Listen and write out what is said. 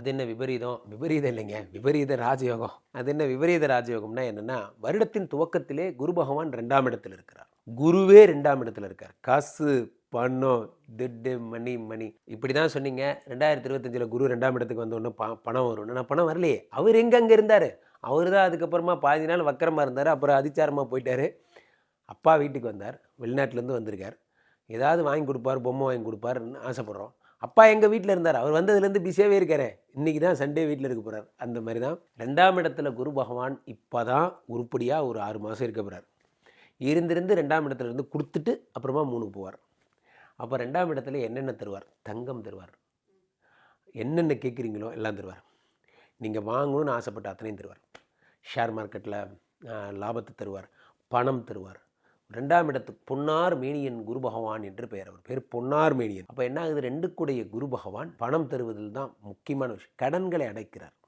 அது என்ன விபரீதம்? விபரீதம் இல்லைங்க. விபரீத ராஜயோகம். அது என்ன விபரீத ராஜயோகம்னா என்னென்னா வருடத்தின் துவக்கத்திலே குரு பகவான் ரெண்டாம் இடத்துல இருக்கிறார். குருவே ரெண்டாம் இடத்துல இருக்கார். காசு பணம் திட்டு மணி மணி. இப்படி தான் சொன்னீங்க. ரெண்டாயிரத்தி இருபத்தஞ்சில் குரு ரெண்டாம் இடத்துக்கு வந்த ப பணம் வரும்னு நான் பணம் வரலையே. அவர் எங்கே அங்கே இருந்தார்? அவர் தான் அதுக்கப்புறமா பாதி நாள் வக்கரமாக இருந்தார். அப்புறம் அதிச்சாரமாக போயிட்டார். அப்பா வீட்டுக்கு வந்தார். வெளிநாட்டிலேருந்து வந்திருக்கார். ஏதாவது வாங்கி கொடுப்பார் பொம்மை வாங்கி கொடுப்பாருன்னு ஆசைப்பட்றோம். அப்பா எங்கள் வீட்டில் இருந்தார். அவர் வந்ததுலேருந்து பிஸியாகவே இருக்காரு. இன்றைக்கி தான் சண்டே வீட்டில் இருக்க போகிறார் அந்த மாதிரி தான் ரெண்டாம் இடத்துல குரு பகவான் இப்போ தான் உருப்படியாக ஒரு ஆறு மாதம் இருக்க போகிறார் இருந்திருந்து ரெண்டாம் இடத்துல இருந்து கொடுத்துட்டு அப்புறமா மூணுக்கு போவார். அப்போ ரெண்டாம் இடத்துல என்னென்ன தருவார்? தங்கம் தருவார். என்னென்ன கேட்குறீங்களோ எல்லாம் தருவார். நீங்கள் வாங்கணும்னு ஆசைப்பட்ட அத்தனையும் தருவார். ஷேர் மார்க்கெட்டில் லாபத்தை தருவார். பணம் தருவார். ரெண்டாம் இடத்துக்கு பொன்னார் மேனியன் குரு பகவான் என்று பெயர். அவர் பேர் பொன்னார் மேனியன். அப்போ என்ன ஆகுது? ரெண்டு குரு பகவான் பணம் தருவதில் தான் முக்கியமான விஷயம். கடன்களை அடைக்கிறார்.